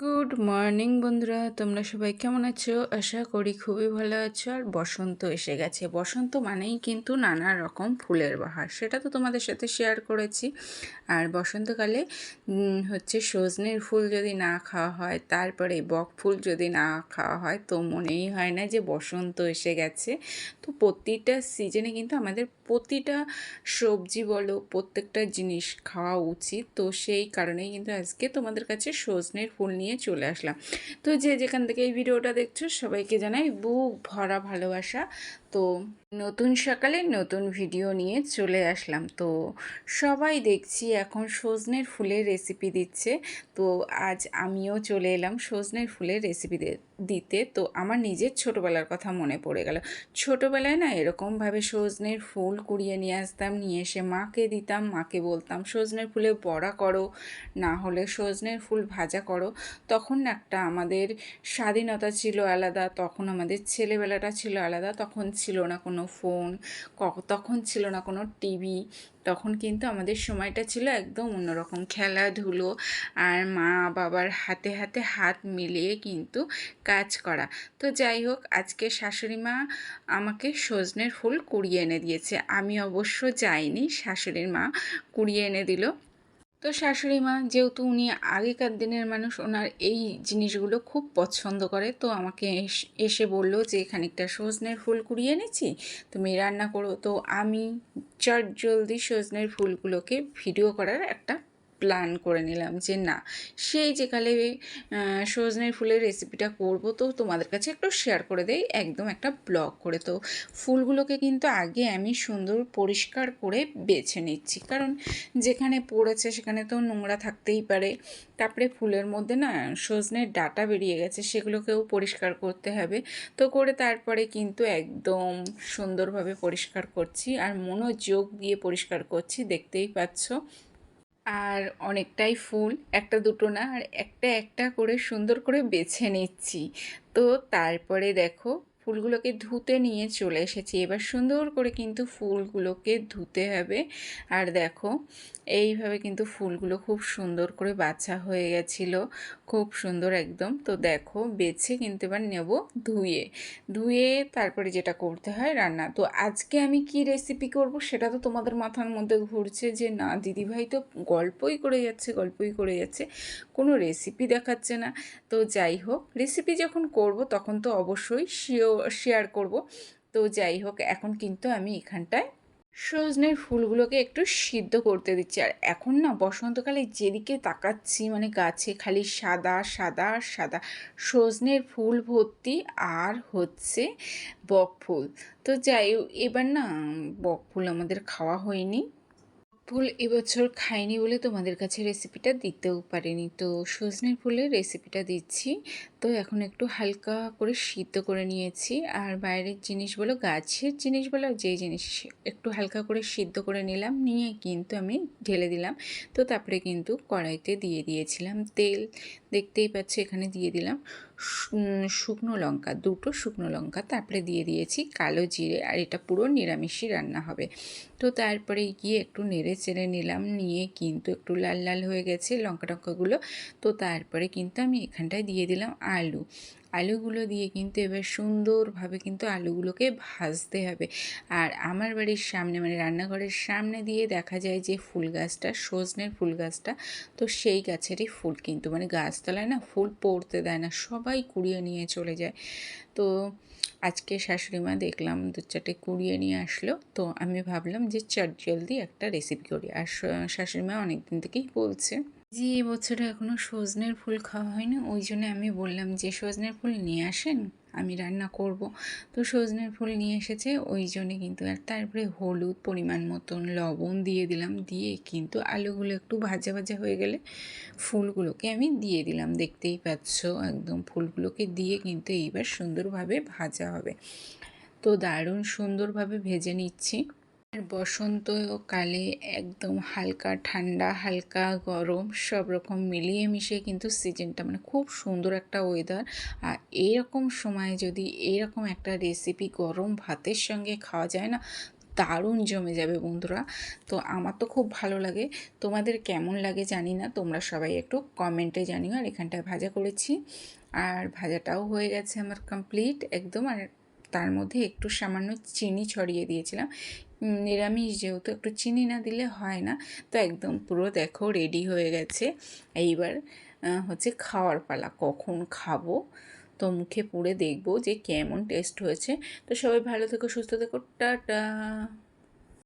Good morning বন্ধুরা। তোমরা সবাই কেমন আছো? আশা করি খুবই ভালো আছো। আর বসন্ত এসে গেছে। বসন্ত মানেই কিন্তু নানা রকম ফুলের বাহার। সেটা তো তোমাদের সাথে শেয়ার করেছি। আর বসন্তকালে হচ্ছে সজনের ফুল যদি না খাওয়া হয়, তারপরে বক ফুল যদি না খাওয়া হয়, তো মনেই হয় না যে বসন্ত এসে গেছে। তো প্রতিটা সিজনে কিন্তু আমাদের প্রতিটা সবজি বলো, প্রত্যেকটা জিনিস খাওয়া উচিত। তো সেই কারণেই কিন্তু আজকে তোমাদের কাছে সজনের ফুল নিয়ে চলে আসলাম। তো যে যেখান থেকে এই ভিডিওটা দেখছ সবাইকে জানাই বুক ভরা ভালোবাসা। তো নতুন সকালে নতুন ভিডিও নিয়ে চলে আসলাম। তো সবাই দেখছি এখন সজনের ফুলের রেসিপি দিচ্ছে। তো আজ আমিও চলে এলাম সজনের ফুলের রেসিপি দিতে। তো আমার নিজের ছোটোবেলার কথা মনে পড়ে গেল। ছোটোবেলায় না এরকমভাবে সজনের ফুল কুড়িয়ে নিয়ে আসতাম, নিয়ে এসে মাকে দিতাম, মাকে বলতাম, সজনের ফুলে বড়া করো, না হলে সজনের ফুল ভাজা করো। তখন একটা আমাদের স্বাধীনতা ছিল আলাদা, তখন আমাদের ছেলেবেলাটা ছিল আলাদা, তখন ছিল না কোনো ফোন তখন ছিল না কোনো টিভি। তখন কিন্তু আমাদের সময়টা ছিল একদম অন্যরকম, খেলাধুলো আর মা বাবার হাতে হাতে হাত মিলিয়ে কিন্তু কাজ করা। তো যাই হোক, আজকে শাশুড়ি মা আমাকে সজনের ফুল কুড়িয়ে এনে দিয়েছে। আমি অবশ্য যাইনি, শাশুড়ির মা কুড়িয়ে এনে দিল। তো শাশুড়ি মা, যেহেতু উনি আগেকার দিনের মানুষ, ওনার এই জিনিসগুলো খুব পছন্দ করে। তো আমাকে এসে বলল যে, খানিকটা সজনের ফুল কুড়িয়ে এনেছি, তুমি রান্না করো। তো আমি চট জলদি সজনের ফুলগুলোকে ভিডিও করার একটা প্ল্যান করে নিলাম যে না, সেই যে কালে সজনের ফুলের রেসিপিটা করব, তো তোমাদের কাছে একটু শেয়ার করে দেই। একদম একটা ব্লগ করে। তো ফুলগুলোকে কিন্তু আগে আমি সুন্দর পরিষ্কার করে বেছে নিচ্ছি। কারণ যেখানে পড়েছে সেখানে তো নোংরা থাকতেই পারে। তারপরে ফুলের মধ্যে না, সজনের ডাটা বেরিয়ে গেছে, সেগুলোকেও পরিষ্কার করতে হবে। তো করে তারপরে কিন্তু একদম সুন্দরভাবে পরিষ্কার করছি। আর মনোযোগ দিয়ে পরিষ্কার করছি, দেখতেই পাচ্ছ। আর অনেকটাই ফুল, একটা দুটো না, আর একটা একটা করে সুন্দর করে বেছে নিচ্ছি। তো তারপরে দেখো ফুলগুলোকে ধুতে নিয়ে চলে এসেছি। এবার সুন্দর করে কিন্তু ফুলগুলোকে ধুতে হবে। আর দেখো, এইভাবে কিন্তু ফুলগুলো খুব সুন্দর করে বাছা হয়ে গেছিল। খুব সুন্দর একদম। তো দেখো, বেছে কিন্তু এবার নেব ধুয়ে। ধুয়ে তারপরে যেটা করতে হয় রান্না। তো আজকে আমি কি রেসিপি করব সেটা তো তোমাদের মাথার মধ্যে ঘুরছে যে, না, দিদিভাই তো গল্পই করে যাচ্ছে, গল্পই করে যাচ্ছে। কোনো রেসিপি দেখাচ্ছে না। তো যাই হোক রেসিপি যখন করব তখন তো অবশ্যই শেয়ার করব। তো যাই হোক, এখন কিন্তু আমি এখানটায় সজনের ফুলগুলোকে একটু সিদ্ধ করতে দিচ্ছি। আর এখন না, বসন্তকালে যেদিকে তাকাচ্ছি মানে গাছে খালি সাদা সাদা আর সাদা সজনের ফুল ভর্তি আর হচ্ছে বক ফুল। তো যাই এবার না বক ফুল আমাদের খাওয়া হয়নি। ফুল এবছর খাইনি বলে তোমাদের কাছে রেসিপিটা দিতেও পারিনি। তো সজনের ফুলের রেসিপিটা দিচ্ছি। তো এখন একটু হালকা করে সিদ্ধ করে নিয়েছি। আর বাইরের জিনিস বলো গাছের জিনিস বলো যে জিনিস একটু হালকা করে সিদ্ধ করে নিলাম, নিয়ে কিন্তু আমি ঢেলে দিলাম। তো তারপরে কিন্তু কড়াইতে দিয়ে দিয়েছিলাম তেল। দেখতেই পাচ্ছি এখানে দিয়ে দিলাম শুকনো লঙ্কা, দুটো শুকনো লঙ্কা, তারপরে দিয়ে দিয়েছি কালো জিরে, আর এটা পুরো নিরামিষই রান্না হবে। তো তারপরে গিয়ে একটু নেড়ে চেড়ে নিলাম, নিয়ে কিন্তু একটু লাল লাল হয়ে গেছে লঙ্কা টঙ্কাগুলো। তো তারপরে কিন্তু আমি এখানটায় দিয়ে দিলাম আলু। আলুগুলো দিয়ে কিন্তু এবার সুন্দরভাবে কিন্তু আলুগুলোকে ভাজতে হবে। আর আমার বাড়ির সামনে মানে রান্নাঘরের সামনে দিয়ে দেখা যায় যে ফুল গাছটা, সজনের ফুল গাছটা, তো সেই গাছেরই ফুল কিন্তু মানে গাছতলায় না ফুল পড়তে দেয় না, সবাই কুড়িয়ে নিয়ে চলে যায়। তো আজকে শাশুড়ি মা দেখলাম দু চারটে কুড়িয়ে নিয়ে আসলো, তো আমি ভাবলাম যে চট জলদি একটা রেসিপি করি। আর শাশুড়ি মা অনেকদিন থেকেই বলছে। যে এবছরে এখনও সজনের ফুল খাওয়া হয়নি। ওই জন্য আমি বললাম যে, সজনের ফুল নিয়ে আসেন, আমি রান্না করব। তো সজনের ফুল নিয়ে এসেছে, ওই জন্যে কিন্তু আর তারপরে হলুদ পরিমাণ মতন লবণ দিয়ে দিলাম। দিয়ে কিন্তু আলুগুলো একটু ভাজা ভাজা হয়ে গেলে ফুলগুলোকে আমি দিয়ে দিলাম। দেখতেই পাচ্ছ, একদম ফুলগুলোকে দিয়ে কিন্তু এইবার সুন্দরভাবে ভাজা হবে। তো দারুণ সুন্দরভাবে ভেজে নিচ্ছি। বসন্তকালে একদম হালকা ঠান্ডা, হালকা গরম সব রকম মিলিয়ে মিশিয়ে কিন্তু সিজনটা মানে খুব সুন্দর একটা ওয়েদার আর এরকম সময় যদি এরকম একটা রেসিপি গরম ভাতের সঙ্গে খাওয়া যায় না, দারুণ জমে যাবে বন্ধুরা। তো আমার তো খুব ভালো লাগে। তোমাদের কেমন লাগে জানি না, তোমরা সবাই একটু কমেন্টে জানিও আর এখানটায় ভাজা করেছি। আর ভাজাটাও হয়ে গেছে আমার কমপ্লিট একদম। আর তার মধ্যে একটু সামান্য চিনি ছড়িয়ে দিয়েছিলাম। নিরামিষ যেহেতু একটু চিনি না দিলে হয় না, তো একদম পুরো দেখো রেডি হয়ে গেছে। এইবার হচ্ছে খাওয়ার পালা, কখন খাব? তো মুখে পুড়ে দেখব যে কেমন টেস্ট হয়েছে। তো সবাই ভালো থেকো, সুস্থ থেকো, টাটা!